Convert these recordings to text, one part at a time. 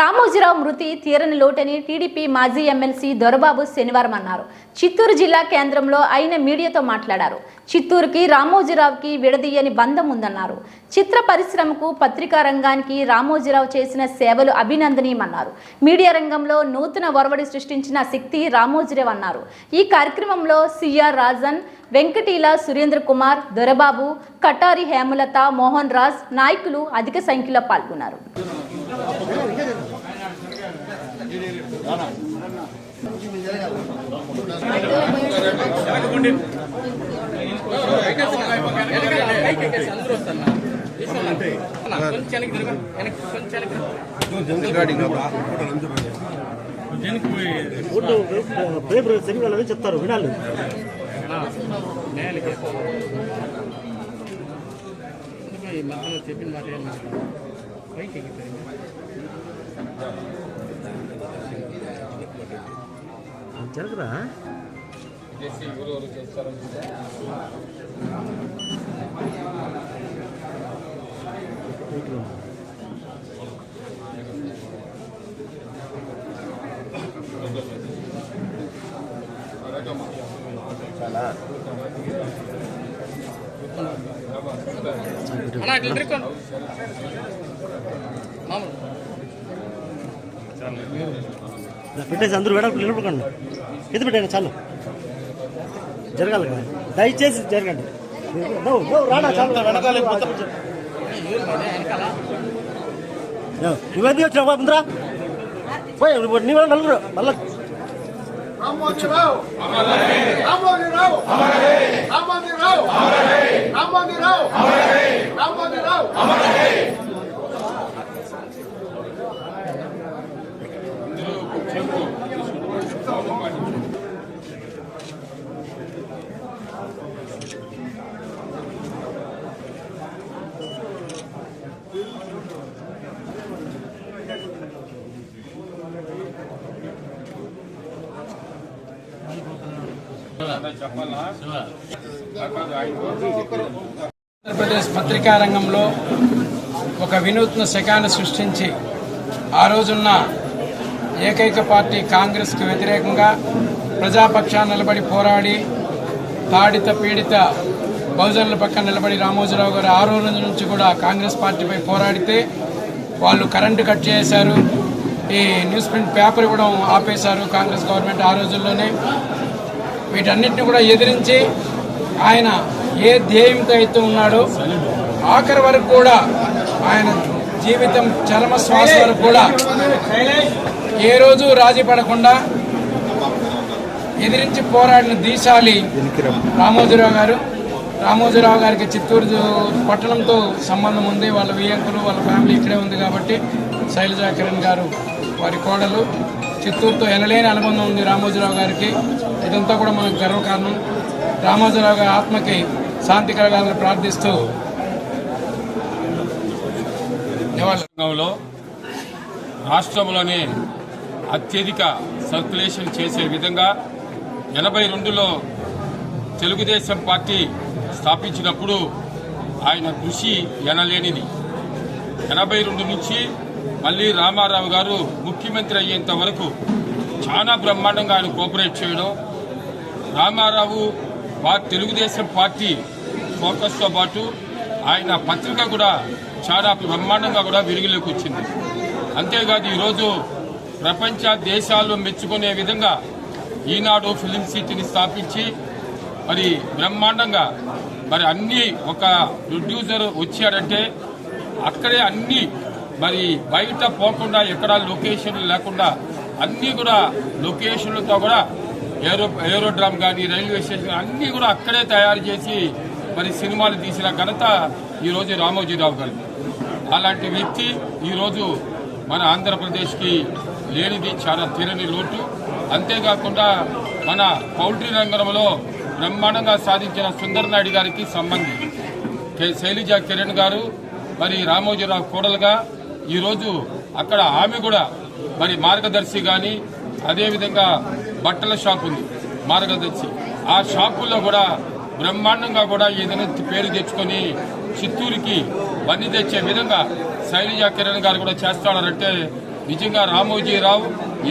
రామోజీరావు మృతి తీరని లోటని టీడీపీ మాజీ ఎమ్మెల్సీ దొరబాబు శనివారం అన్నారు. చిత్తూరు జిల్లా కేంద్రంలో ఆయన మీడియాతో మాట్లాడారు. చిత్తూరుకి రామోజీరావుకి విడదీయని బంధం ఉందన్నారు. చిత్ర పరిశ్రమకు పత్రికా రంగానికి రామోజీరావు చేసిన సేవలు అభినందనీయమన్నారు. మీడియా రంగంలో నూతన ఒరవడి సృష్టించిన శక్తి రామోజీరావు అన్నారు. ఈ కార్యక్రమంలో సిఆర్ రాజన్ వెంకటీల సురేంద్ర కుమార్ దొరబాబు కటారి హేమలత మోహన్ రాజ్ నాయకులు అధిక సంఖ్యలో పాల్గొన్నారు. పేపర్ సరిగా చెప్తారు వినాలి ఈ మధ్యలో చెప్పిన మాట ఏమన్నా పైకి ఎక్కిపోయింది జరగరా అన్నా ఇట్లా తిరుక్కోండి మామూలు పెట్టేసి అందరూ వెడల్పు నిలబడకండి ఎత్తి పెట్టండి చాలు జరగాలి కదా దయచేసి జరగండి నువ్వు నువ్వు రాడా చాలు వెనకాల నువ్వెందుకు వచ్చినావు బాబుంద్రా పోయి ఇప్పుడు నీ వాళ్ళు నలుగురు మళ్ళా రామోజీరావు రామోజీరావు రామోజీరావు రామోజీరావు రామోజీరావు ఆంధ్రప్రదేశ్ పత్రికా రంగంలో ఒక వినూత్న శకాన్ని సృష్టించి ఆ రోజున్న ఏకైక పార్టీ కాంగ్రెస్కి వ్యతిరేకంగా ప్రజాపక్షాన్ని నిలబడి పోరాడి తాడిత పీడిత బహుజనుల పక్కన నిలబడి రామోజీరావు గారు ఆ రోజు నుంచి కూడా కాంగ్రెస్ పార్టీపై పోరాడితే వాళ్ళు కరెంటు కట్ చేశారు. ఈ న్యూస్ ప్రింట్ పేపర్ ఇవ్వడం ఆపేశారు కాంగ్రెస్ గవర్నమెంట్ ఆ రోజుల్లోనే. వీటన్నిటిని కూడా ఎదిరించి ఆయన ఏ ధ్యేయంతో అయితే ఉన్నాడో ఆఖరి వరకు కూడా ఆయన జీవితం చరమ శ్వాస వరకు కూడా ఏ రోజు రాజీ పడకుండా ఎదిరించి పోరాడిన దీశాలి రామోజీరావు గారు. రామోజీరావు గారికి చిత్తూరు పట్టణంతో సంబంధం ఉంది. వాళ్ళ వియంకులు వాళ్ళ ఫ్యామిలీ ఇక్కడే ఉంది కాబట్టి శైలజా కిరణ్ గారు వారి కోడలు. చిత్తూరుతో ఎనలేని అనుబంధం ఉంది రామోజీరావు గారికి. ఇదంతా కూడా మనకు గర్వకారణం. రామోజీరావు గారి ఆత్మకి శాంతి కలగాలని ప్రార్థిస్తూ నివాళులు రాష్ట్రంలోనే అత్యధిక సర్క్యులేషన్ చేసే విధంగా ఎనభై రెండులో తెలుగుదేశం పార్టీ స్థాపించినప్పుడు ఆయన కృషి ఎనలేనిది. ఎనభై రెండు నుంచి మళ్ళీ రామారావు గారు ముఖ్యమంత్రి అయ్యేంత వరకు చాలా బ్రహ్మాండంగా ఆయన కోఆపరేట్ చేయడం రామారావు తెలుగుదేశం పార్టీ ఫోకస్తో పాటు ఆయన పత్రిక కూడా చాలా బ్రహ్మాండంగా కూడా విరుగులోకి వచ్చింది. అంతేకాదు ఈరోజు ప్రపంచ దేశాలు మెచ్చుకునే విధంగా ఈనాడు ఫిలిం సిటీని స్థాపించి మరి బ్రహ్మాండంగా మరి అన్ని ఒక ప్రొడ్యూసర్ వచ్చాడంటే అక్కడే అన్ని మరి బయట పోకుండా ఎక్కడ లొకేషన్లు లేకుండా అన్ని కూడా లొకేషన్లతో కూడా ఏరో ఏరోడ్రామ్ కానీ రైల్వే స్టేషన్ అన్నీ కూడా అక్కడే తయారు చేసి మరి సినిమాలు తీసిన ఘనత ఈరోజు రామోజీరావు గారు అలాంటి వ్యక్తి ఈరోజు మన ఆంధ్రప్రదేశ్కి లేనిది చాలా తీరని లోటు. అంతేకాకుండా మన పౌల్ట్రీ రంగంలో బ్రహ్మాండంగా సాధించిన సుందర్ నాయుడు గారికి సంబంధి. శైలిజ కిరణ్ గారు మరి రామోజీరావు కోడలుగా ఈరోజు అక్కడ ఆమె కూడా మరి మార్గదర్శి కానీ అదేవిధంగా బట్టల షాప్ ఉంది మార్గదర్శి. ఆ షాపుల్లో కూడా బ్రహ్మాండంగా కూడా ఏదైనా పేరు తెచ్చుకొని చిత్తూరుకి బండి తెచ్చే విధంగా శైలజ కిరణ్ గారు కూడా చేస్తాడారంటే నిజంగా రామోజీరావు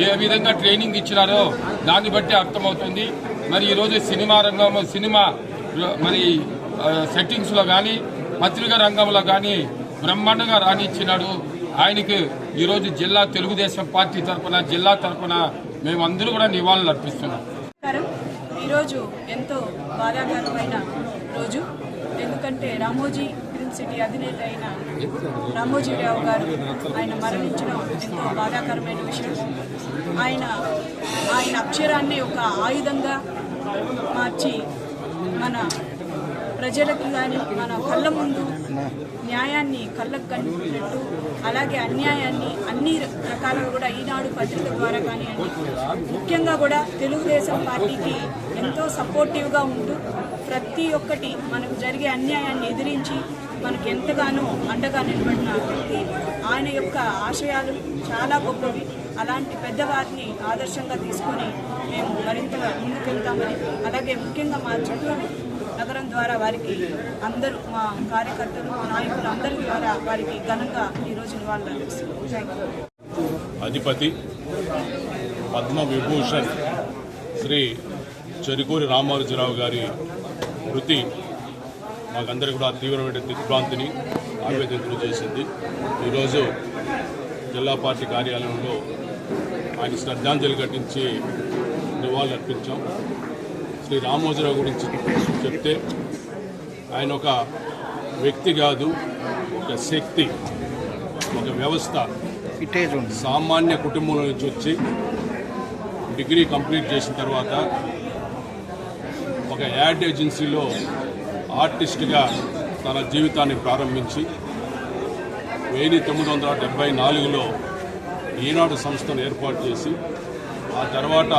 ఏ విధంగా ట్రైనింగ్ ఇచ్చినారో దాన్ని బట్టి అర్థమవుతుంది. మరి ఈరోజు సినిమా రంగం సినిమా మరి సెట్టింగ్స్లో కానీ పత్రికా రంగంలో కానీ బ్రహ్మాండంగా రాణించినాడు ఆయనకి ఈరోజు జిల్లా తెలుగుదేశం పార్టీ తరఫున జిల్లా తరఫున మేమందరూ కూడా నివాళులు అర్పిస్తున్నాం. ఈరోజు ఎంతో బాధాకరమైన రోజు. ఎందుకంటే రామోజీ ఫిల్మ్ సిటీ అధినేత అయిన రామోజీరావు గారు ఆయన మరణించడం ఎంతో బాధాకరమైన విషయం. ఆయన ఆయన అక్షరాన్ని ఒక ఆయుధంగా మార్చి మన ప్రజలకు కానీ మన కళ్ళ ముందు న్యాయాన్ని కళ్ళకు కనిపించినట్టు అలాగే అన్యాయాన్ని అన్ని రకాలుగా కూడా ఈనాడు పత్రిక ద్వారా కానివ్వండి ముఖ్యంగా కూడా తెలుగుదేశం పార్టీకి ఎంతో సపోర్టివ్గా ఉంటూ ప్రతి ఒక్కటి మనకు జరిగే అన్యాయాన్ని ఎదిరించి మనకు ఎంతగానో అండగా నిలబడిన వ్యక్తి ఆయన యొక్క ఆశయాలు చాలా గొప్పవి. అలాంటి పెద్దవారిని ఆదర్శంగా తీసుకొని మేము మరింతగా ముందుకెళ్తామని అలాగే ముఖ్యంగా మా చుట్టూ నగరం ద్వారా వారికి అందరూ మా కార్యకర్తలు మా నాయకులు అందరి ద్వారా వారికి ఘనంగా ఈరోజు నివాళులు అర్పిస్తున్నాం. అధిపతి పద్మ విభూషణ్ శ్రీ చెరుకూరి రామానుజరావు గారి మృతి మాకందరికీ కూడా తీవ్రమైన దిగ్భ్రాంతిని ఆవేదన చేసింది ఈరోజు జిల్లా పార్టీ కార్యాలయంలో ఆయన శ్రద్ధాంజలి ఘటించి నివాళులు అర్పించాం శ్రీ రామోజీరావు గురించి చెప్తే ఆయన ఒక వ్యక్తి కాదు ఒక శక్తి ఒక వ్యవస్థ. సామాన్య కుటుంబం నుంచి వచ్చి డిగ్రీ కంప్లీట్ చేసిన తర్వాత ఒక యాడ్ ఏజెన్సీలో ఆర్టిస్ట్గా తన జీవితాన్ని ప్రారంభించి వెయ్యి తొమ్మిది వందల డెబ్బై నాలుగులో ఈనాడు సంస్థను ఏర్పాటు చేసి ఆ తర్వాత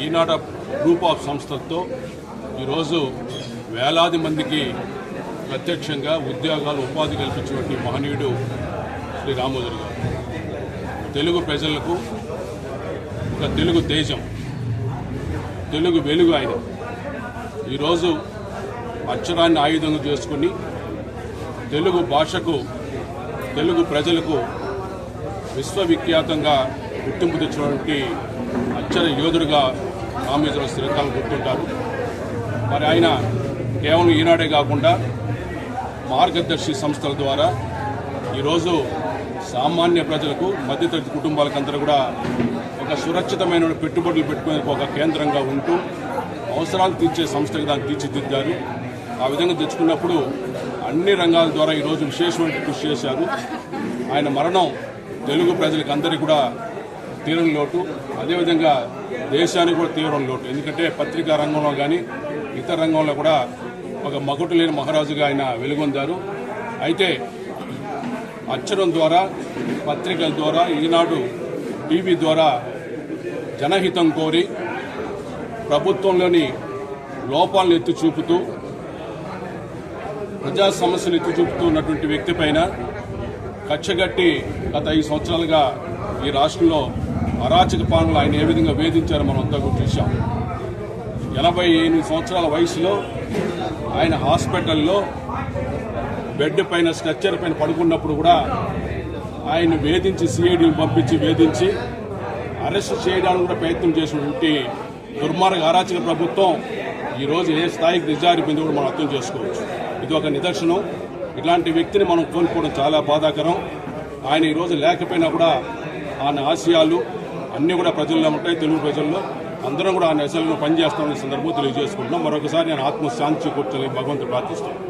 ఈనాడు గ్రూప్ ఆఫ్ సంస్థలతో ఈరోజు వేలాది మందికి ప్రత్యక్షంగా ఉద్యోగాలు ఉపాధి కల్పించినటువంటి మహనీయుడు శ్రీ రామోదర్ గారు. తెలుగు ప్రజలకు ఒక తెలుగు తేజం తెలుగు వెలుగు ఆయన. ఈరోజు అక్షరాన్ని ఆయుధంగా చేసుకుని తెలుగు భాషకు తెలుగు ప్రజలకు విశ్వవిఖ్యాతంగా గుర్తింపు తెచ్చినటువంటి అక్షర యోధుడుగా రామేశ్వర శ్రీకాలం గుర్తుంటారు. మరి ఆయన కేవలం ఈనాడే కాకుండా మార్గదర్శి సంస్థల ద్వారా ఈరోజు సామాన్య ప్రజలకు మధ్యతరగతి కుటుంబాలకందరూ కూడా ఒక సురక్షితమైన పెట్టుబడులు పెట్టుకునే ఒక కేంద్రంగా ఉంటూ అవసరాలు తీర్చే సంస్థగా దాన్ని తీర్చిదిద్దారు. ఆ విధంగా తెచ్చుకున్నప్పుడు అన్ని రంగాల ద్వారా ఈరోజు విశేషమైన కృషి చేశారు. ఆయన మరణం తెలుగు ప్రజలకు అందరికీ కూడా తీరని లోటు అదేవిధంగా దేశానికి కూడా తీవ్రం లోటు. ఎందుకంటే పత్రికా రంగంలో కానీ ఇతర రంగంలో కూడా ఒక మగుటు లేని మహారాజుగా ఆయన వెలుగొందారు. అయితే అచ్చరం ద్వారా పత్రికల ద్వారా ఈనాడు టీవీ ద్వారా జనహితం కోరి ప్రభుత్వంలోని లోపాలను ఎత్తి చూపుతూ ప్రజా సమస్యలు ఎత్తి చూపుతూ ఉన్నటువంటి వ్యక్తి పైన కచ్చగట్టి గత ఐదు సంవత్సరాలుగా ఈ రాష్ట్రంలో అరాచక పాలనలు ఆయన ఏ విధంగా వేధించారో మనం అంతా కూడా చూశాం. ఎనభై ఎనిమిది సంవత్సరాల వయసులో ఆయన హాస్పిటల్లో బెడ్ పైన స్ట్రక్చర్ పైన పడుకున్నప్పుడు కూడా ఆయన వేధించి సిఐడిని పంపించి వేధించి అరెస్ట్ చేయడానికి కూడా ప్రయత్నం చేసినటువంటి దుర్మార్గ అరాచక ప్రభుత్వం ఈరోజు ఏ స్థాయికి దిగజారిపోయిందో కూడా మనం అర్థం చేసుకోవచ్చు. ఇది ఒక నిదర్శనం. ఇలాంటి వ్యక్తిని మనం కోల్పోవడం చాలా బాధాకరం. ఆయన ఈరోజు లేకపోయినా కూడా ఆయన ఆశయాలు అన్నీ కూడా ప్రజల్లో ఉంటాయి తెలుగు ప్రజల్లో. అందరం కూడా ఆ అసలు పనిచేస్తామనే సందర్భం తెలియజేసుకుంటున్నాం. మరొకసారి నేను ఆత్మశాంతి కూర్చొని భగవంతుడు ప్రార్థిస్తాను.